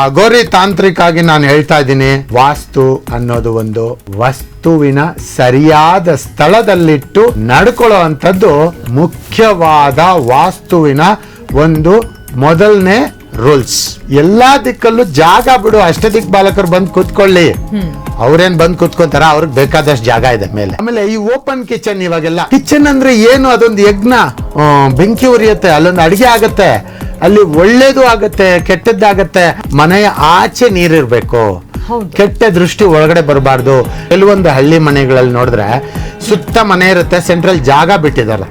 ಅಗೋರಿ ತಾಂತ್ರಿಕ ಆಗಿ ನಾನು ಹೇಳ್ತಾ ಇದ್ದೀನಿ, ವಾಸ್ತು ಅನ್ನೋದು ಒಂದು ವಸ್ತುವಿನ ಸರಿಯಾದ ಸ್ಥಳದಲ್ಲಿಟ್ಟು ನಡ್ಕೊಳ್ಳೋ ಅಂಥದ್ದು ಮುಖ್ಯವಾದ ವಾಸ್ತುವಿನ ಒಂದು ಮೊದಲನೇ ರೂಲ್ಸ್. ಎಲ್ಲಾ ದಿಕ್ಕಲ್ಲೂ ಜಾಗ ಬಿಡು ಅಷ್ಟದಿಕ್ ಬಾಲಕರು ಬಂದು ಕೂತ್ಕೊಳ್ಳಿ. ಅವ್ರೇನ್ ಬಂದ್ ಕೂತ್ಕೊಂತಾರ? ಅವ್ರಿಗೆ ಬೇಕಾದಷ್ಟು ಜಾಗ ಇದೆ ಮೇಲೆ. ಆಮೇಲೆ ಈ ಓಪನ್ ಕಿಚನ್ ಇವಾಗೆಲ್ಲ. ಕಿಚನ್ ಅಂದ್ರೆ ಏನು? ಅದೊಂದು ಯಜ್ಞ. ಬೆಂಕಿ ಉರಿಯುತ್ತೆ, ಅಲ್ಲೊಂದು ಅಡಿಗೆ ಆಗತ್ತೆ. ಅಲ್ಲಿ ಒಳ್ಳೇದು ಆಗತ್ತೆ ಕೆಟ್ಟದ್ದಾಗತ್ತೆ ಮನೆಯ ಆಚೆ ನೀರಿರ್ಬೇಕು. ಕೆಟ್ಟ ದೃಷ್ಟಿ ಒಳಗಡೆ ಬರಬಾರ್ದು. ಕೆಲವೊಂದು ಹಳ್ಳಿ ಮನೆಗಳಲ್ಲಿ ನೋಡಿದ್ರೆ ಸುತ್ತ ಮನೆ ಇರುತ್ತೆ ಸೆಂಟ್ರಲ್ ಜಾಗ ಬಿಟ್ಟಿದ್ದಾರೆ.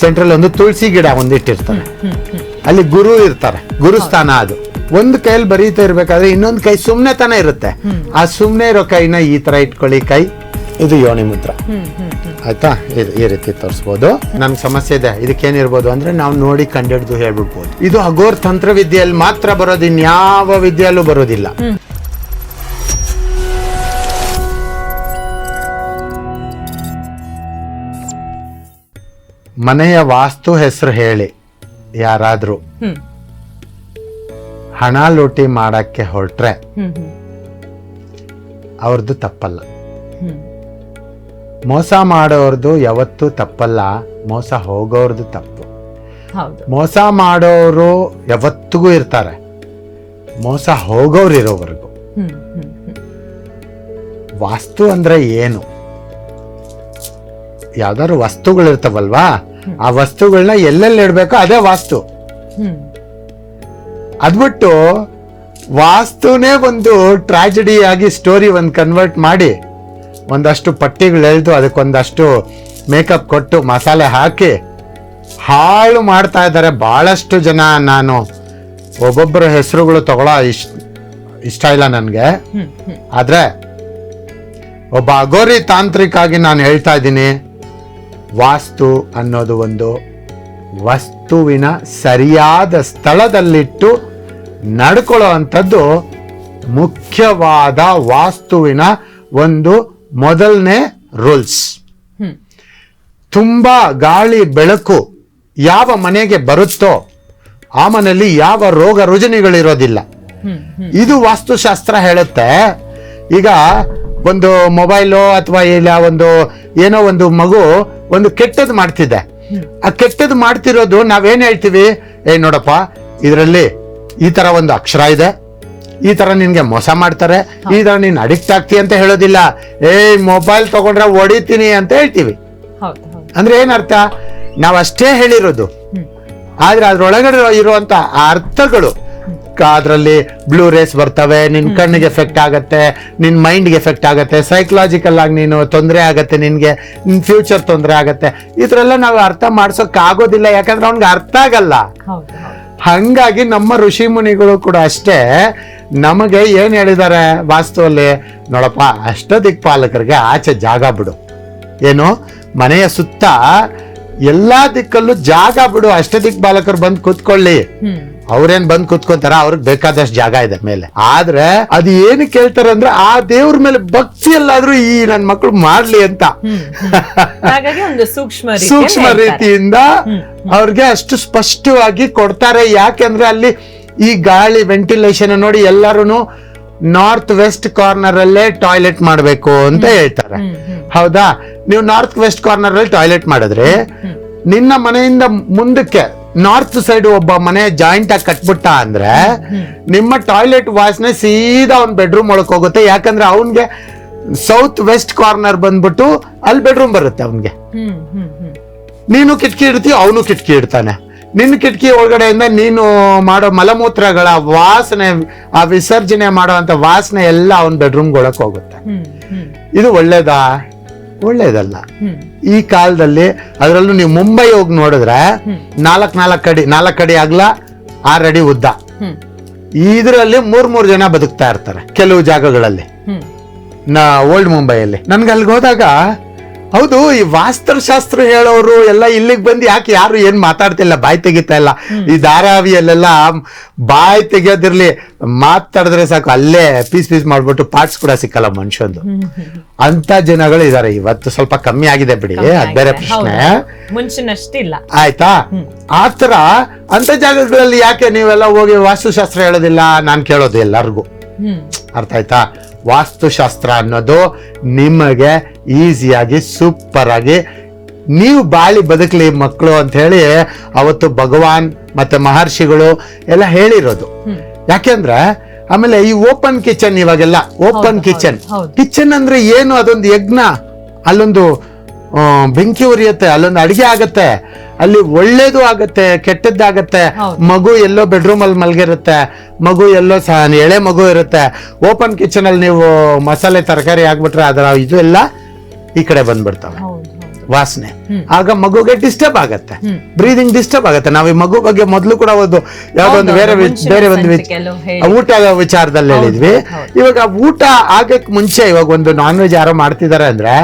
ಸೆಂಟ್ರಲ್ ಒಂದು ತುಳಸಿ ಗಿಡ ಒಂದಿಟ್ಟಿರ್ತಾರೆ ಅಲ್ಲಿ ಗುರು ಇರ್ತಾರೆ ಗುರುಸ್ಥಾನ ಅದು. ಒಂದು ಕೈಯಲ್ಲಿ ಬರೀತಾ ಇರ್ಬೇಕಾದ್ರೆ ಇನ್ನೊಂದು ಕೈ ಸುಮ್ಮನೆ ತಾನೇ ಇರುತ್ತೆ. ಆ ಸುಮ್ಮನೆ ಇರೋ ಕೈನ ಈ ತರ ಇಟ್ಕೊಳ್ಳಿ ಕೈ ಇದು ಯೋನಿ ಮುದ್ರ ಆಯ್ತಾ? ಇದು ಈ ರೀತಿ ತೋರಿಸ್ಬೋದು. ನಮ್ಗೆ ಸಮಸ್ಯೆ ಇದೆ. ಇದಕ್ಕೇನಿರ್ಬೋದು ಅಂದ್ರೆ ನಾವು ನೋಡಿ ಕಂಡಿಡ್ದು ಹೇಳ್ಬಿಡ್ಬೋದು. ಇದು ಅಗೋರ್ ತಂತ್ರ ವಿದ್ಯೆಯಲ್ಲಿ ಮಾತ್ರ ಬರೋದು ಇನ್ಯಾವ ವಿದ್ಯೆಯಲ್ಲೂ ಬರೋದಿಲ್ಲ. ಮನೆಯ ವಾಸ್ತು ಹೆಸರು ಹೇಳಿ ಯಾರಾದ್ರೂ. ಹಣ ಲೂಟಿ ಮಾಡಕ್ಕೆ ಹೊರಟ್ರೆ ಅವ್ರದ್ದು ತಪ್ಪಲ್ಲ. ಮೋಸ ಮಾಡೋರ್ದು ಯಾವತ್ತೂ ತಪ್ಪಲ್ಲ ಮೋಸ ಹೋಗೋರ್ದು ತಪ್ಪು. ಮೋಸ ಮಾಡೋರು ಯಾವತ್ತಿಗೂ ಇರ್ತಾರೆ. ಮೋಸ ಹೋಗೋರು ಇರೋವರೆಗೂ. ವಾಸ್ತು ಅಂದ್ರೆ ಏನು? ಯಾವ್ದಾದ್ರು ವಸ್ತುಗಳಿರ್ತಾವಲ್ವಾ? ಆ ವಸ್ತುಗಳನ್ನ ಎಲ್ಲೆಲ್ಲಿ ಇಡಬೇಕು ಅದೇ ವಾಸ್ತು. ಅದ್ಬಿಟ್ಟು ವಾಸ್ತುನೇ ಒಂದು ಟ್ರಾಜಿಡಿ ಆಗಿ ಸ್ಟೋರಿ ಒಂದು ಕನ್ವರ್ಟ್ ಮಾಡಿ ಒಂದಷ್ಟು ಪಟ್ಟಿಗಳು ಎಳೆದು ಅದಕ್ಕೊಂದಷ್ಟು ಮೇಕಪ್ ಕೊಟ್ಟು ಮಸಾಲೆ ಹಾಕಿ ಹಾಳು ಮಾಡ್ತಾ ಇದ್ದಾರೆ. ಭಾಳಷ್ಟು ಜನ ನಾನು ಒಬ್ಬೊಬ್ಬರ ಹೆಸರುಗಳು ತಗೊಳ್ಳೋ ಇಷ್ಟ ಇಷ್ಟ ಇಲ್ಲ ನನಗೆ. ಆದ್ರೆ ಒಬ್ಬ ಅಗೋರಿ ತಾಂತ್ರಿಕ ಆಗಿ ನಾನು ಹೇಳ್ತಾ ಇದ್ದೀನಿ. ವಾಸ್ತು ಅನ್ನೋದು ಒಂದು ವಸ್ತುವಿನ ಸರಿಯಾದ ಸ್ಥಳದಲ್ಲಿಟ್ಟು ನಡ್ಕೊಳ್ಳೋ ಅಂಥದ್ದು ಮುಖ್ಯವಾದ ವಾಸ್ತುವಿನ ಒಂದು ಮೊದಲನೇ ರೂಲ್ಸ್ ತುಂಬ ಗಾಳಿ, ಬೆಳಕು ಯಾವ ಮನೆಗೆ ಬರುತ್ತೋ ಆ ಮನೆಯಲ್ಲಿ ಯಾವ ರೋಗ, ರುಜಿನಿಗಳಿರೋದಿಲ್ಲ. ಇದು ವಾಸ್ತುಶಾಸ್ತ್ರ ಹೇಳುತ್ತೆ. ಈಗ ಒಂದು ಮೊಬೈಲು ಅಥವಾ ಇಲ್ಲ ಒಂದು ಏನೋ ಒಂದು ಮಗು ಒಂದು ಕೆಟ್ಟದ್ದು ಮಾಡ್ತಿದೆ. ಆ ಕೆಟ್ಟದ್ದು ಮಾಡ್ತಿರೋದು ನಾವೇನು ಹೇಳ್ತೀವಿ? ಏ ನೋಡಪ್ಪ, ಇದರಲ್ಲಿ ಈ ತರ ಒಂದು ಅಕ್ಷರ ಇದೆ. ಈ ತರ ನಿನ್ಗೆ ಮೋಸ ಮಾಡ್ತಾರೆ ಈ ತರ ನೀನ್ ಅಡಿಕ್ಟ್ ಆಗ್ತಿ ಅಂತ ಹೇಳೋದಿಲ್ಲ. ಏಯ್ ಮೊಬೈಲ್ ತಗೊಂಡ್ರೆ ಹೊಡಿತೀನಿ ಅಂತ ಹೇಳ್ತೀವಿ. ಅಂದ್ರೆ ಏನರ್ಥ ನಾವ್ ಅಷ್ಟೇ ಹೇಳಿರೋದು. ಆದ್ರೆ ಅದ್ರೊಳಗಡೆ ಇರುವಂತ ಅರ್ಥಗಳು ಅದರಲ್ಲಿ ಬ್ಲೂ ರೇಸ್ ಬರ್ತವೆ ನಿನ್ ಕಣ್ಣಿಗೆ ಎಫೆಕ್ಟ್ ಆಗತ್ತೆ ನಿನ್ ಮೈಂಡ್ಗೆ ಎಫೆಕ್ಟ್ ಆಗತ್ತೆ ಸೈಕಲಾಜಿಕಲ್ ಆಗಿ ನೀನು ತೊಂದರೆ ಆಗತ್ತೆ ನಿನ್ಗೆ ನಿನ್ ಫ್ಯೂಚರ್ ತೊಂದರೆ ಆಗತ್ತೆ. ಇದ್ರೆಲ್ಲ ನಾವು ಅರ್ಥ ಮಾಡ್ಸೋಕ್ ಆಗೋದಿಲ್ಲ ಯಾಕಂದ್ರೆ ಅವ್ನಿಗೆ ಅರ್ಥ ಆಗಲ್ಲ. ಹಂಗಾಗಿ ನಮ್ಮ ಋಷಿ ಮುನಿಗಳು ಕೂಡ ಅಷ್ಟೇ ನಮಗೆ ಏನ್ ಹೇಳಿದ್ದಾರೆ ವಾಸ್ತುವಲ್ಲಿ? ನೋಡಪ್ಪ ಅಷ್ಟ ದಿಕ್ಪಾಲಕರಿಗೆ ಆಚೆ ಜಾಗ ಬಿಡು. ಏನು? ಮನೆಯ ಸುತ್ತ ಎಲ್ಲಾ ದಿಕ್ಕಲ್ಲೂ ಜಾಗ ಬಿಡು. ಅಷ್ಟ ದಿಕ್ಪಾಲಕರು ಬಂದು ಕೂತ್ಕೊಳ್ಳಿ. ಅವ್ರೇನ್ ಬಂದ್ ಕುತ್ಕೊಂತಾರ? ಅವ್ರಿಗೆ ಬೇಕಾದಷ್ಟು ಜಾಗ ಇದೆ ಮೇಲೆ. ಆದ್ರೆ ಅದು ಏನು ಕೇಳ್ತಾರ ಅಂದ್ರೆ ಆ ದೇವ್ರ ಮೇಲೆ ಭಕ್ತಿ ಎಲ್ಲಾದ್ರೂ ಈ ನನ್ ಮಕ್ಳು ಮಾಡ್ಲಿ ಅಂತ. ಸೂಕ್ಷ್ಮ ರೀತಿಯಿಂದ ಅವ್ರಿಗೆ ಅಷ್ಟು ಸ್ಪಷ್ಟವಾಗಿ ಕೊಡ್ತಾರೆ. ಯಾಕೆಂದ್ರೆ ಅಲ್ಲಿ ಈ ಗಾಳಿ ವೆಂಟಿಲೇಷನ್ ನೋಡಿ ಎಲ್ಲರೂ ನಾರ್ತ್ ವೆಸ್ಟ್ ಕಾರ್ನರ್ ಅಲ್ಲೇ ಟಾಯ್ಲೆಟ್ ಮಾಡಬೇಕು ಅಂತ ಹೇಳ್ತಾರೆ. ಹೌದಾ? ನೀವು ನಾರ್ತ್ ವೆಸ್ಟ್ ಕಾರ್ನರ್ ಅಲ್ಲಿ ಟಾಯ್ಲೆಟ್ ಮಾಡಿದ್ರೆ ನಿನ್ನ ಮನೆಯಿಂದ ಮುಂದಕ್ಕೆ ನಾರ್ತ್ ಸೈಡ್ ಒಬ್ಬ ಮನೆ ಜಾಯಿಂಟ್ ಆಗಿ ಕಟ್ಬಿಟ್ಟ ಅಂದ್ರೆ ನಿಮ್ಮ ಟಾಯ್ಲೆಟ್ ವಾಸನೆ ಸೀದಾ ಅವ್ನ ಬೆಡ್ರೂಮ್ ಒಳಕ್ ಹೋಗುತ್ತೆ. ಯಾಕಂದ್ರೆ ಅವನ್ಗೆ ಸೌತ್ ವೆಸ್ಟ್ ಕಾರ್ನರ್ ಬಂದ್ಬಿಟ್ಟು ಅಲ್ಲಿ ಬೆಡ್ರೂಮ್ ಬರುತ್ತೆ ಅವನ್ಗೆ. ನೀನು ಕಿಟಕಿ ಇಡ್ತೀಯ ಅವನು ಕಿಟಕಿ ಇಡ್ತಾನೆ. ನಿನ್ನ ಕಿಟಕಿ ಒಳಗಡೆಯಿಂದ ನೀನು ಮಾಡೋ ಮಲಮೂತ್ರಗಳ ವಾಸನೆ ಆ ವಿಸರ್ಜನೆ ಮಾಡುವಂತ ವಾಸನೆ ಎಲ್ಲ ಅವನ ಬೆಡ್ರೂಮ್ ಒಳಕ್ ಹೋಗುತ್ತೆ. ಇದು ಒಳ್ಳೇದಾ? ಒಳ್ಳೇದಲ್ಲ. ಈ ಕಾಲದಲ್ಲಿ ಅದರಲ್ಲೂ ನೀವು ಮುಂಬೈ ಹೋಗಿ ನೋಡಿದ್ರೆ ನಾಲ್ಕ್ ನಾಲ್ಕು ಅಡಿ ನಾಲ್ಕು ಅಡಿ ಆಗ್ಲ ಆರು ಅಡಿ ಉದ್ದ ಇದರಲ್ಲಿ ಮೂರ್ ಮೂರ್ ಜನ ಬದುಕ್ತಾ ಇರ್ತಾರೆ ಕೆಲವು ಜಾಗಗಳಲ್ಲಿ. ನಾ ಓಲ್ಡ್ ಮುಂಬೈಯಲ್ಲಿ. ನನ್ಗೆ ಅಲ್ಲಿಗೆ ಹೋದಾಗ ಹೌದು ಈ ವಾಸ್ತುಶಾಸ್ತ್ರ ಹೇಳೋರು ಎಲ್ಲ ಇಲ್ಲಿಗೆ ಬಂದು ಯಾಕೆ ಯಾರು ಏನು ಮಾತಾಡ್ತಿಲ್ಲ ಬಾಯಿ ತೆಗಿತಾ ಇಲ್ಲ? ಈ ಧಾರಾವಿಯಲ್ಲೆಲ್ಲ ಬಾಯಿ ತೆಗಿಯೋದಿರ್ಲಿ ಮಾತಾಡಿದ್ರೆ ಸಾಕು ಅಲ್ಲೇ ಪೀಸ್ ಪೀಸ್ ಮಾಡ್ಬಿಟ್ಟು ಪಾರ್ಟ್ಸ್ ಕೂಡ ಸಿಕ್ಕಲ್ಲ ಮನುಷ್ಯಂದು. ಅಂತ ಜನಗಳು ಇದಾರೆ ಇವತ್ತು ಸ್ವಲ್ಪ ಕಮ್ಮಿ ಆಗಿದೆ ಬಿಡಿ ಅದ್ ಬೇರೆ ಪ್ರಶ್ನೆ. ಮುಂಚಿನಷ್ಟಿಲ್ಲ ಆಯ್ತಾ? ಆತರ ಅಂತ ಜಾಗಗಳಲ್ಲಿ ಯಾಕೆ ನೀವೆಲ್ಲ ಹೋಗಿ ವಾಸ್ತುಶಾಸ್ತ್ರ ಹೇಳೋದಿಲ್ಲ? ನಾನ್ ಕೇಳೋದು ಎಲ್ಲರಿಗೂ. ಅರ್ಥ ಆಯ್ತಾ? ವಾಸ್ತುಶಾಸ್ತ್ರ ಅನ್ನೋದು ನಿಮಗೆ ಈಸಿಯಾಗಿ ಸೂಪರ್ ಆಗಿ ನೀವು ಬಾಳಿ ಬದುಕಲಿ ಮಕ್ಕಳು ಅಂತ ಹೇಳಿ ಅವತ್ತು ಭಗವಾನ್ ಮತ್ತೆ ಮಹರ್ಷಿಗಳು ಎಲ್ಲ ಹೇಳಿರೋದು. ಯಾಕೆಂದ್ರೆ ಆಮೇಲೆ ಈ ಓಪನ್ ಕಿಚನ್ ಇವಾಗೆಲ್ಲ ಓಪನ್ ಕಿಚನ್ ಕಿಚನ್ ಅಂದ್ರೆ ಏನು ಅದೊಂದು ಯಜ್ಞ? ಅಲ್ಲೊಂದು ಬೆಂಕಿ ಉರಿಯುತ್ತೆ ಅಲ್ಲೊಂದು ಅಡಿಗೆ ಆಗತ್ತೆ ಅಲ್ಲಿ ಒಳ್ಳೇದು ಆಗತ್ತೆ ಕೆಟ್ಟದ್ದಾಗತ್ತೆ. ಮಗು ಎಲ್ಲೋ ಬೆಡ್ರೂಮ್ ಅಲ್ಲಿ ಮಲಗಿರುತ್ತೆ ಮಗು ಎಲ್ಲೋ ಸಹ ಎಳೆ ಮಗು ಇರುತ್ತೆ ಓಪನ್ ಕಿಚನ್ ಅಲ್ಲಿ ನೀವು ಮಸಾಲೆ ತರಕಾರಿ ಹಾಕ್ಬಿಟ್ರೆ ಅದರ ಇದು ಎಲ್ಲ ಈ ಕಡೆ ಬಂದ್ಬಿಡ್ತಾವೆ ವಾಸನೆ ಆಗ ಮಗುಗೆ ಡಿಸ್ಟರ್ಬ್ ಆಗತ್ತೆ. ಬ್ರೀದಿಂಗ್ ಡಿಸ್ಟರ್ಬ್ ಆಗತ್ತೆ ನಾವು ಈ ಮಗು ಬಗ್ಗೆ ಮೊದಲು ಕೂಡ ಒಂದು ಯಾವ್ದೋ ಒಂದು ಬೇರೆ ಬೇರೆ ಒಂದು. ಊಟ ವಿಚಾರದಲ್ಲಿ ಹೇಳಿದ್ವಿ. ಇವಾಗ ಊಟ ಆಗಕ್ ಮುಂಚೆ ಇವಾಗ ಒಂದು ನಾನ್ ವೆಜ್ ಯಾರೋ ಮಾಡ್ತಿದಾರೆ ಅಂದ್ರೆ.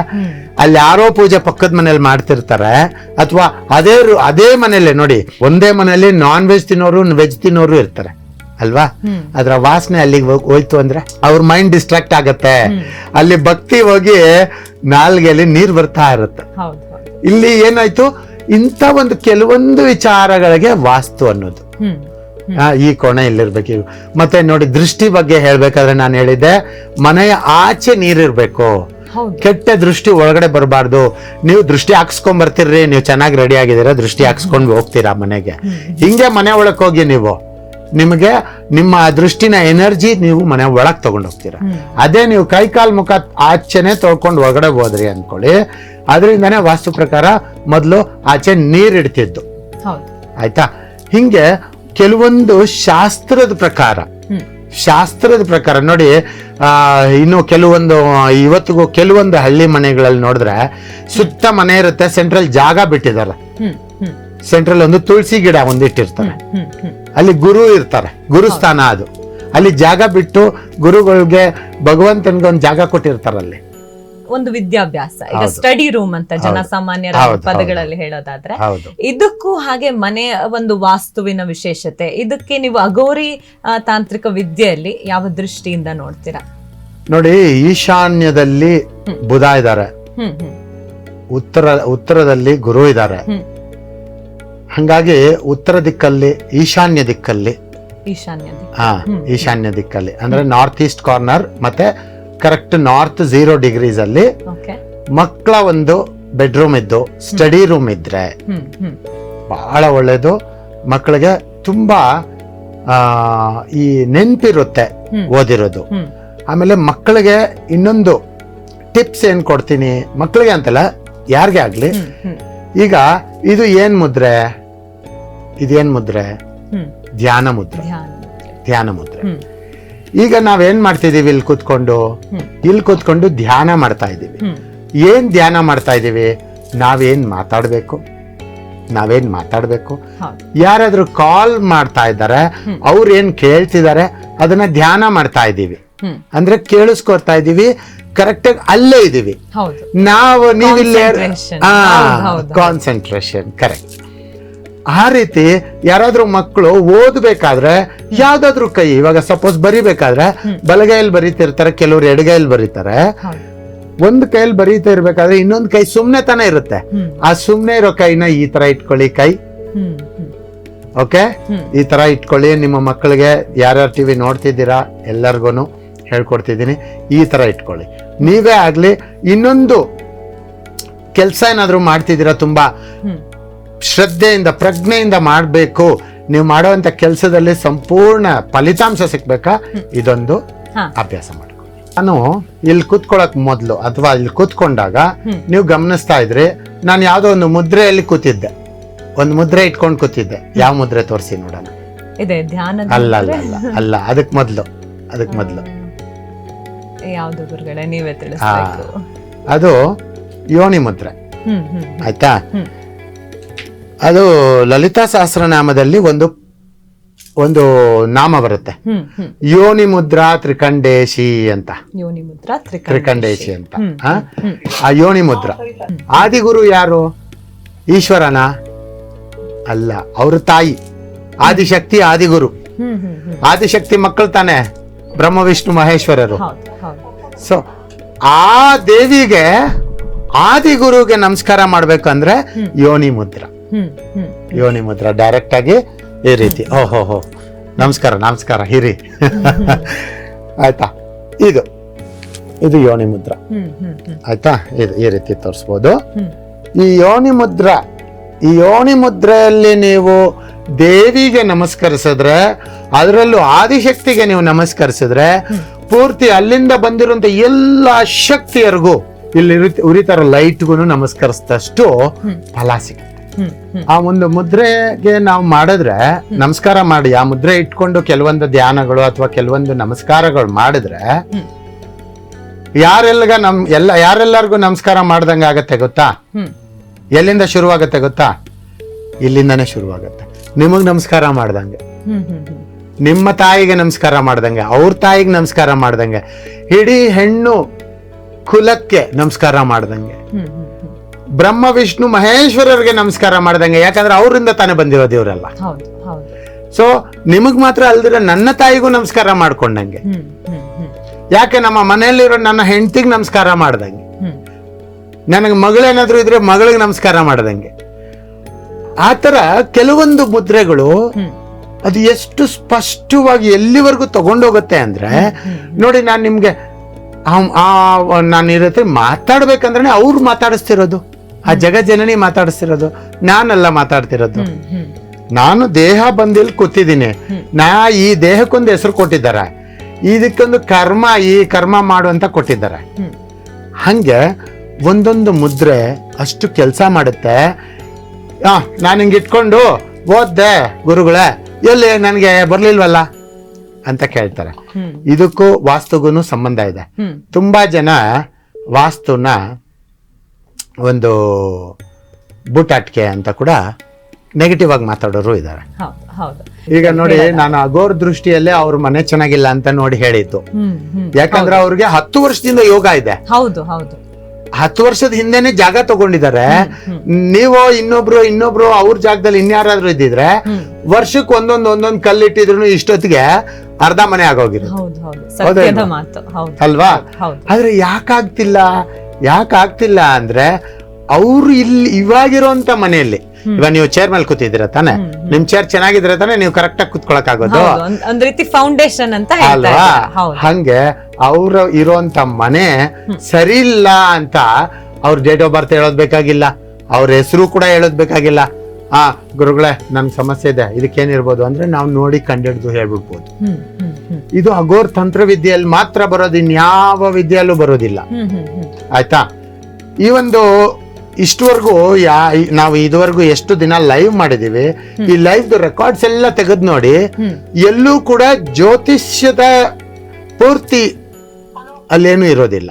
ಅಲ್ಲಿ ಯಾರೋ ಪೂಜೆ ಪಕ್ಕದ ಮನೇಲಿ ಮಾಡ್ತಿರ್ತಾರೆ. ಅಥವಾ ಅದೇ ಅದೇ ಮನೇಲಿ ನೋಡಿ ಒಂದೇ ಮನೇಲಿ ನಾನ್ ವೆಜ್ ತಿನ್ನೋರು ವೆಜ್ ತಿನ್ನೋರು ಇರ್ತಾರೆ. ಅಲ್ವಾ? ಅದರ ವಾಸನೆ ಅಲ್ಲಿಗೆ ಹೋಗ್- ಹೋಯ್ತು ಅಂದ್ರೆ ಅವ್ರ ಮೈಂಡ್ ಡಿಸ್ಟ್ರಾಕ್ಟ್ ಆಗತ್ತೆ. ಅಲ್ಲಿ ಭಕ್ತಿ ಹೋಗಿ ನಾಲ್ಗೆಯಲ್ಲಿ ನೀರ್ ಬರ್ತಾ ಇರುತ್ತೆ. ಇಲ್ಲಿ ಏನಾಯ್ತು? ಇಂಥ ಒಂದು ಕೆಲವೊಂದು ವಿಚಾರಗಳಿಗೆ ವಾಸ್ತು ಅನ್ನೋದು. ಈ ಕೋಣೆ ಇಲ್ಲಿರ್ಬೇಕು. ಮತ್ತೆ ನೋಡಿ ದೃಷ್ಟಿ ಬಗ್ಗೆ ಹೇಳ್ಬೇಕಾದ್ರೆ ನಾನು ಹೇಳಿದ್ದೆ ಮನೆಯ ಆಚೆ ನೀರಿರ್ಬೇಕು. ಕೆಟ್ಟ ದೃಷ್ಟಿ ಒಳಗಡೆ ಬರಬಾರ್ದು. ನೀವು ದೃಷ್ಟಿ ಹಾಕ್ಸ್ಕೊಂಡ್ ಬರ್ತೀರ್ರಿ ನೀವು ಚೆನ್ನಾಗಿ ರೆಡಿ ಆಗಿದ್ದೀರಾ ದೃಷ್ಟಿ ಹಾಕ್ಸ್ಕೊಂಡು ಹೋಗ್ತೀರಾ ಮನೆಗೆ. ಹಿಂಗೆ ಮನೆ ಒಳಕ್ ಹೋಗಿ ನೀವು ನಿಮಗೆ ನಿಮ್ಮ ದೃಷ್ಟಿನ ಎನರ್ಜಿ ನೀವು ಮನೆ ಒಳಗ್ ತಗೊಂಡು ಹೋಗ್ತೀರಾ. ಅದೇ ನೀವು ಕೈ ಕಾಲ್ ಮುಖ ಆಚೆನೆ ತೊಳ್ಕೊಂಡು ಒಳಗಡೆ ಹೋದ್ರಿ ಅನ್ಕೊಳ್ಳಿ. ಅದರಿಂದನೇ ವಾಸ್ತು ಪ್ರಕಾರ ಮೊದಲು ಆಚೆ ನೀರಿಡ್ತಿದ್ದು ಆಯ್ತಾ? ಹಿಂಗೆ ಕೆಲವೊಂದು ಶಾಸ್ತ್ರದ ಪ್ರಕಾರ ಶಾಸ್ತ್ರದ ಪ್ರಕಾರ ನೋಡಿ ಇನ್ನು ಕೆಲವೊಂದು ಇವತ್ತಿಗೂ ಕೆಲವೊಂದು ಹಳ್ಳಿ ಮನೆಗಳಲ್ಲಿ ನೋಡಿದ್ರೆ ಸುತ್ತ ಮನೆ ಇರುತ್ತೆ ಸೆಂಟ್ರಲ್ ಜಾಗ ಬಿಟ್ಟಿದ್ದಾರೆ. ಸೆಂಟ್ರಲ್ ಒಂದು ತುಳಸಿ ಗಿಡ ಒಂದಿಟ್ಟಿರ್ತಾರೆ ಅಲ್ಲಿ ಗುರು ಇರ್ತಾರೆ ಗುರುಸ್ಥಾನ ಅದು. ಅಲ್ಲಿ ಜಾಗ ಬಿಟ್ಟು ಗುರುಗಳಿಗೆ ಭಗವಂತನಿಗೆ ಒಂದು ಜಾಗ ಕೊಟ್ಟಿರ್ತಾರೆ ಅಲ್ಲಿ. ಒಂದು ವಿದ್ಯಾಭ್ಯಾಸ ಈಗ ಸ್ಟಡಿ ರೂಮ್ ಅಂತ ಜನಸಾಮಾನ್ಯರ. ಪದಗಳಲ್ಲಿ ಹೇಳೋದಾದ್ರೆ ಇದಕ್ಕೂ ಹಾಗೆ ಮನೆ ಒಂದು ವಾಸ್ತುವಿನ ವಿಶೇಷತೆ. ಇದಕ್ಕೆ ನೀವು ಅಗೋರಿ ತಾಂತ್ರಿಕ ವಿದ್ಯೆಯಲ್ಲಿ ಯಾವ ದೃಷ್ಟಿಯಿಂದ ನೋಡ್ತೀರಾ? ನೋಡಿ ಈಶಾನ್ಯದಲ್ಲಿ ಬುಧ ಇದ್ದಾರೆ. ಉತ್ತರ ಉತ್ತರದಲ್ಲಿ ಗುರು ಇದ್ದಾರೆ. ಹಂಗಾಗಿ ಉತ್ತರ ದಿಕ್ಕಲ್ಲಿ ಈಶಾನ್ಯ ದಿಕ್ಕಲ್ಲಿ. ಈಶಾನ್ಯ. ಹಾ ಈಶಾನ್ಯ ದಿಕ್ಕಲ್ಲಿ. ಅಂದ್ರೆ ನಾರ್ತ್ ಈಸ್ಟ್ ಕಾರ್ನರ್ ಮತ್ತೆ ಕರೆಕ್ಟ್ ನಾರ್ತ್ ಝೀರೋ ಡಿಗ್ರೀಸ್ ಅಲ್ಲಿ ಮಕ್ಕಳ ಒಂದು ಬೆಡ್ರೂಮ್ ಇದ್ದು ಸ್ಟಡಿ ರೂಮ್ ಇದ್ರೆ ಬಹಳ ಒಳ್ಳೇದು. ಮಕ್ಕಳಿಗೆ ತುಂಬಾ ಈ ನೆನಪಿರುತ್ತೆ ಓದಿರೋದು. ಆಮೇಲೆ ಮಕ್ಕಳಿಗೆ ಇನ್ನೊಂದು ಟಿಪ್ಸ್ ಏನ್ ಕೊಡ್ತೀನಿ ಮಕ್ಕಳಿಗೆ ಅಂತಲ್ಲ ಯಾರಿಗೆ ಆಗ್ಲಿ. ಈಗ ಇದು ಏನ್ ಮುದ್ರೆ? ಇದೇನ್ ಮುದ್ರೆ? ಧ್ಯಾನ ಮುದ್ರೆ. ಧ್ಯಾನ ಮುದ್ರೆ. ಈಗ ನಾವೇನ್ ಮಾಡ್ತಿದೀವಿ ಇಲ್ಲಿ ಕೂತ್ಕೊಂಡು? ಇಲ್ಲಿ ಕೂತ್ಕೊಂಡು ಧ್ಯಾನ ಮಾಡ್ತಾ ಇದ್ದೀವಿ. ಏನ್ ಧ್ಯಾನ ಮಾಡ್ತಾ ಇದ್ದೀವಿ? ನಾವೇನ್ ಮಾತಾಡ್ಬೇಕು? ನಾವೇನ್ ಮಾತಾಡ್ಬೇಕು? ಯಾರಾದ್ರೂ ಕಾಲ್ ಮಾಡ್ತಾ ಇದ್ದಾರೆ. ಅವ್ರು ಏನ್ ಕೇಳ್ತಿದ್ದಾರೆ ಅದನ್ನ ಧ್ಯಾನ ಮಾಡ್ತಾ ಇದ್ದೀವಿ. ಅಂದ್ರೆ ಕೇಳಿಸ್ಕೊತಾ ಇದೀವಿ ಕರೆಕ್ಟ್ ಆಗಿ ಅಲ್ಲೇ ಇದೀವಿ ನಾವು ನೀವಿಲ್ಲೇ. ಕಾನ್ಸಂಟ್ರೇಷನ್ ಕರೆಕ್ಟ್ ಆ ರೀತಿ ಯಾರಾದ್ರೂ ಮಕ್ಕಳು ಓದ್ಬೇಕಾದ್ರೆ ಯಾವ್ದಾದ್ರು ಕೈ ಇವಾಗ ಸಪೋಸ್ ಬರಿಬೇಕಾದ್ರೆ ಬಲಗೈಯಲ್ಲಿ ಬರೀತಿರ್ತಾರೆ ಕೆಲವ್ರು ಎಡಗೈಯಲ್ಲಿ ಬರೀತಾರೆ. ಒಂದ್ ಕೈಯಲ್ಲಿ ಬರೀತಾ ಇರ್ಬೇಕಾದ್ರೆ ಇನ್ನೊಂದ್ ಕೈ ಸುಮ್ನೆ ತಾನೇ ಇರುತ್ತೆ. ಆ ಸುಮ್ನೆ ಇರೋ ಕೈನ ಈ ತರ ಇಟ್ಕೊಳ್ಳಿ ಕೈ. ಓಕೆ? ಈ ತರ ಇಟ್ಕೊಳ್ಳಿ. ನಿಮ್ಮ ಮಕ್ಕಳಿಗೆ ಯಾರ್ಯಾರು ಟಿವಿ ನೋಡ್ತಿದ್ದೀರಾ ಎಲ್ಲರಿಗೂ ಹೇಳ್ಕೊಡ್ತಿದ್ದೀನಿ. ಈ ತರ ಇಟ್ಕೊಳ್ಳಿ. ನೀವೇ ಆಗ್ಲಿ ಇನ್ನೊಂದು ಕೆಲಸ ಏನಾದ್ರು ಮಾಡ್ತಿದ್ದೀರಾ ತುಂಬಾ? ಶ್ರದ್ಧೆಯಿಂದ ಪ್ರಜ್ಞೆಯಿಂದ ಮಾಡಬೇಕು. ನೀವು ಮಾಡುವಂತ ಕೆಲಸದಲ್ಲಿ ಸಂಪೂರ್ಣ ಫಲಿತಾಂಶ ಸಿಗ್ಬೇಕಾ? ಇದೊಂದು ಅಭ್ಯಾಸ ಮಾಡ್ಕೊಳ್ಳಿ. ನಾನು ಇಲ್ಲಿ ಕೂತ್ಕೊಳ್ಳಕ್ ಮೊದಲು ಅಥವಾ ಇಲ್ಲಿ ಕೂತ್ಕೊಂಡಾಗ ನೀವು ಗಮನಿಸ್ತಾ ಇದ್ರಿ ನಾನು ಯಾವುದೋ ಒಂದು ಮುದ್ರೆಯಲ್ಲಿ ಕೂತಿದ್ದೆ. ಒಂದು ಮುದ್ರೆ ಇಟ್ಕೊಂಡು ಕೂತಿದ್ದೆ. ಯಾವ ಮುದ್ರೆ ತೋರಿಸಿ ನೋಡೋಣ? ಅಲ್ಲ ಅಲ್ಲ ಅಲ್ಲ ಅಲ್ಲ ಅದಕ್ ಮೊದ್ಲು ಅದಕ್ ಮೊದ್ಲು. ಅದು ಯೋನಿ ಮುದ್ರೆ. ಆಯ್ತಾ. ಅದು ಲಲಿತಾ ಸಹಸ್ರನಾಮದಲ್ಲಿ ಒಂದು ಒಂದು ನಾಮ ಬರುತ್ತೆ. ಯೋನಿ ಮುದ್ರಾ ತ್ರಿಕಂಡೇಶಿ ಅಂತ. ಯೋನಿ ಮುದ್ರಾ ತ್ರಿಕಂಡ ತ್ರಿಕಂಡೇಶಿ ಅಂತ. ಆ? ಯೋನಿ ಮುದ್ರಾ. ಆದಿಗುರು ಯಾರು? ಈಶ್ವರನ? ಅಲ್ಲ ಅವ್ರ ತಾಯಿ. ಆದಿಶಕ್ತಿ ಆದಿಗುರು. ಆದಿಶಕ್ತಿ ಮಕ್ಕಳು ತಾನೆ? ಬ್ರಹ್ಮ ವಿಷ್ಣು ಮಹೇಶ್ವರರು. ಸೊ ಆ ದೇವಿಗೆ ಆದಿಗುರುಗೆ ನಮಸ್ಕಾರ ಮಾಡ್ಬೇಕಂದ್ರೆ ಯೋನಿ ಮುದ್ರ. ಯೋನಿ ಮುದ್ರ ಡೈರೆಕ್ಟ್ ಆಗಿ ಈ ರೀತಿ. ಓಹೋ ಹೋ ನಮಸ್ಕಾರ ನಮಸ್ಕಾರ ಹಿರಿ. ಆಯ್ತಾ? ಇದು. ಇದು ಯೋನಿ ಮುದ್ರಾ. ಆಯ್ತಾ? ಇದು ಈ ರೀತಿ ತೋರಿಸ್ಬೋದು. ಈ ಯೋನಿ ಮುದ್ರ ಈ ಯೋನಿ ಮುದ್ರೆಯಲ್ಲಿ ನೀವು ದೇವಿಗೆ ನಮಸ್ಕರಿಸಿದ್ರೆ ಅದರಲ್ಲೂ ಆದಿಶಕ್ತಿಗೆ ನೀವು ನಮಸ್ಕರಿಸಿದ್ರೆ ಪೂರ್ತಿ ಅಲ್ಲಿಂದ ಬಂದಿರುವಂತ ಎಲ್ಲ ಶಕ್ತಿಯರಿಗೂ ಇಲ್ಲಿ ಉರಿತ- ಉರಿತಾರ ಲೈಟ್ಗೂ ನಮಸ್ಕರಿಸಿದಷ್ಟು ಫಲ ಸಿಗುತ್ತೆ. ಆ ಒಂದು ಮುದ್ರೆಗೆ ನಾವು ಮಾಡಿದ್ರೆ ನಮಸ್ಕಾರ ಮಾಡಿ ಆ ಮುದ್ರೆ ಇಟ್ಕೊಂಡು ಕೆಲವೊಂದು ಧ್ಯಾನಗಳು ಅಥವಾ ಕೆಲವೊಂದು ನಮಸ್ಕಾರಗಳು ಮಾಡಿದ್ರೆ ಯಾರೆಲ್ಲ ಯಾರೆಲ್ಲಗ ನಮ್ ಎಲ್ಲ ಯಾರೆಲ್ಲರಿಗೂ ನಮಸ್ಕಾರ ಮಾಡ್ದಂಗೆ ಆಗತ್ತೆ ಗೊತ್ತಾ? ಎಲ್ಲಿಂದ ಶುರುವಾಗತ್ತೆ ಗೊತ್ತಾ? ಇಲ್ಲಿಂದಾನೇ ಶುರುವಾಗತ್ತೆ. ನಿಮಗ್ ನಮಸ್ಕಾರ ಮಾಡ್ದಂಗೆ. ನಿಮ್ಮ ತಾಯಿಗೆ ನಮಸ್ಕಾರ ಮಾಡ್ದಂಗೆ ಅವ್ರ ತಾಯಿಗೆ ನಮಸ್ಕಾರ ಮಾಡ್ದಂಗೆ. ಇಡೀ ಹೆಣ್ಣು ಕುಲಕ್ಕೆ ನಮಸ್ಕಾರ ಮಾಡ್ದಂಗೆ. ಹ್ಮ್ ಹ್ಮ್ ಹ್ಮ್ ಬ್ರಹ್ಮ ವಿಷ್ಣು ಮಹೇಶ್ವರರಿಗೆ ನಮಸ್ಕಾರ ಮಾಡ್ದಂಗೆ. ಯಾಕಂದ್ರೆ ಅವರಿಂದ ತಾನೇ ಬಂದಿರೋ ದೇವರೆಲ್ಲ. ಸೊ ನಿಮಗ್ ಮಾತ್ರ ಅಲ್ದಿರ ನನ್ನ ತಾಯಿಗೂ ನಮಸ್ಕಾರ ಮಾಡ್ಕೊಂಡಂಗೆ. ಯಾಕೆ ನಮ್ಮ ಮನೆಯಲ್ಲಿರೋ ನನ್ನ ಹೆಂಡತಿಗೆ ನಮಸ್ಕಾರ ಮಾಡ್ದಂಗೆ? ನನಗೆ ಮಗಳೇನಾದ್ರೂ ಇದ್ರೆ ಮಗಳಿಗೆ ನಮಸ್ಕಾರ ಮಾಡ್ದಂಗೆ. ಆತರ ತರ ಕೆಲವೊಂದು ಮುದ್ರೆಗಳು ಅದು ಎಷ್ಟು ಸ್ಪಷ್ಟವಾಗಿ ಎಲ್ಲಿವರೆಗೂ ತಗೊಂಡೋಗುತ್ತೆ ಅಂದ್ರೆ ನೋಡಿ ನಾನು ನಿಮ್ಗೆ ಆ- ಆ ನಾನು ಇರತ್ತೆ ಮಾತಾಡ್ಬೇಕಂದ್ರೆ ಅವ್ರು ಮಾತಾಡಿಸ್ತಿರೋದು. ಆ ಜಗಜ್ಜನನಿ ಮಾತಾಡಿಸ್ತಿರೋದು. ನಾನಲ್ಲ ಮಾತಾಡ್ತಿರೋದು. ನಾನು ದೇಹ ಬಂದಿಲ್ಲಿ ಕೂತಿದ್ದೀನಿ. ನಾ ಈ ದೇಹಕ್ಕೊಂದು ಹೆಸರು ಕೊಟ್ಟಿದ್ದಾರೆ. ಇದಕ್ಕೊಂದು ಕರ್ಮ ಈ ಕರ್ಮ ಮಾಡು ಅಂತ ಕೊಟ್ಟಿದ್ದಾರೆ. ಹಂಗೆ ಒಂದೊಂದು ಮುದ್ರೆ ಅಷ್ಟು ಕೆಲಸ ಮಾಡುತ್ತೆ. ಆ ನಾನು ಹಿಂಗೆ ಇಟ್ಕೊಂಡು ಓದ್ದೆ ಗುರುಗಳೇ. ಎಲ್ಲಿ ನನಗೆ ಬರ್ಲಿಲ್ವಲ್ಲ? ಅಂತ ಕೇಳ್ತಾರೆ. ಇದಕ್ಕೂ ವಾಸ್ತುಗೂ ಸಂಬಂಧ ಇದೆ. ತುಂಬಾ ಜನ ವಾಸ್ತುನ ಒಂದು ಬುಟಾಟಿಕೆ ಅಂತ ಕೂಡ ನೆಗೆಟಿವ್ ಆಗಿ ಮಾತಾಡೋರು ಇದ್ದಾರೆ. ಈಗ ನೋಡಿ ನಾನು ಅಗೋರ್ ದೃಷ್ಟಿಯಲ್ಲೇ ಅವ್ರ ಮನೆ ಚೆನ್ನಾಗಿಲ್ಲ ಅಂತ ನೋಡಿ ಹೇಳಿದ್ದು. ಯಾಕಂದ್ರೆ ಅವ್ರಿಗೆ ಹತ್ತು ವರ್ಷದಿಂದ ಯೋಗ ಇದೆ. ಹೌದು ಹೌದು. ಹತ್ತು ವರ್ಷದ ಹಿಂದೆನೆ ಜಾಗ ತಗೊಂಡಿದ್ದಾರೆ. ನೀವು ಇನ್ನೊಬ್ರು ಇನ್ನೊಬ್ರು ಅವ್ರ ಜಾಗದಲ್ಲಿ ಇನ್ಯಾರಾದ್ರೂ ಇದ್ದಿದ್ರೆ ವರ್ಷಕ್ಕೆ ಒಂದೊಂದ್ ಒಂದೊಂದ್ ಕಲ್ಲಿಟ್ಟಿದ್ರು ಇಷ್ಟೊತ್ತಿಗೆ ಅರ್ಧ ಮನೆ ಆಗೋಗಿದೆ ಅಲ್ವಾ? ಆದ್ರೆ ಯಾಕಾಗ್ತಿಲ್ಲ? ಯಾಕಾಗ್ತಿಲ್ಲ ಅಂದ್ರೆ ಅವ್ರು ಇಲ್ಲಿ ಇವಾಗಿರುವಂತ ಮನೆಯಲ್ಲಿ ಇವಾಗ ನೀವು ಚೇರ್ ಮೇಲೆ ಕೂತಿದ್ದೀರ ತಾನೆ? ನಿಮ್ ಚೇರ್ ಚೆನ್ನಾಗಿದ್ರೆ ತಾನೆ ನೀವು ಕರೆಕ್ಟ್ ಆಗಿ ಕುತ್ಕೊಳಕ್ ಆಗೋದು ಒಂದ್- ರೀತಿ ಫೌಂಡೇಶನ್ ಅಂತ ಅಲ್ವಾ? ಹಂಗೆ ಅವ್ರ ಇರೋಂತ ಮನೆ ಸರಿ ಇಲ್ಲ ಅಂತ ಅವ್ರ ಡೇಟ್ ಆಫ್ ಬರ್ತ್ ಹೇಳೋದ್ ಬೇಕಾಗಿಲ್ಲ ಅವ್ರ ಹೆಸರು ಕೂಡ ಹೇಳೋದ್ ಬೇಕಾಗಿಲ್ಲ. ಆ ಗುರುಗಳೇ ನನ್ ಸಮಸ್ಯೆ ಇದೆ. ಇದಕ್ಕೇನಿರ್ಬೋದು ಅಂದ್ರೆ ನಾವು ನೋಡಿ ಕಂಡಿಡ್ದು ಹೇಳ್ಬಿಡ್ಬೋದು. ಇದು ಅಗೋರ್ ತಂತ್ರ ವಿದ್ಯೆಯಲ್ಲಿ ಮಾತ್ರ ಬರೋದು ಇನ್ಯಾವ ವಿದ್ಯೆಯಲ್ಲೂ ಬರೋದಿಲ್ಲ. ಆಯ್ತಾ? ಈ ಒಂದು ಇಷ್ಟವರೆಗೂ ಯಾ ನಾವು ಇದುವರೆಗೂ ಎಷ್ಟು ದಿನ ಲೈವ್ ಮಾಡಿದೀವಿ ಈ ಲೈವ್ ರೆಕಾರ್ಡ್ಸ್ ಎಲ್ಲ ತೆಗೆದು ನೋಡಿ ಎಲ್ಲೂ ಕೂಡ ಜ್ಯೋತಿಷ್ಯದ ಪೂರ್ತಿ ಅಲ್ಲೇನು ಇರೋದಿಲ್ಲ.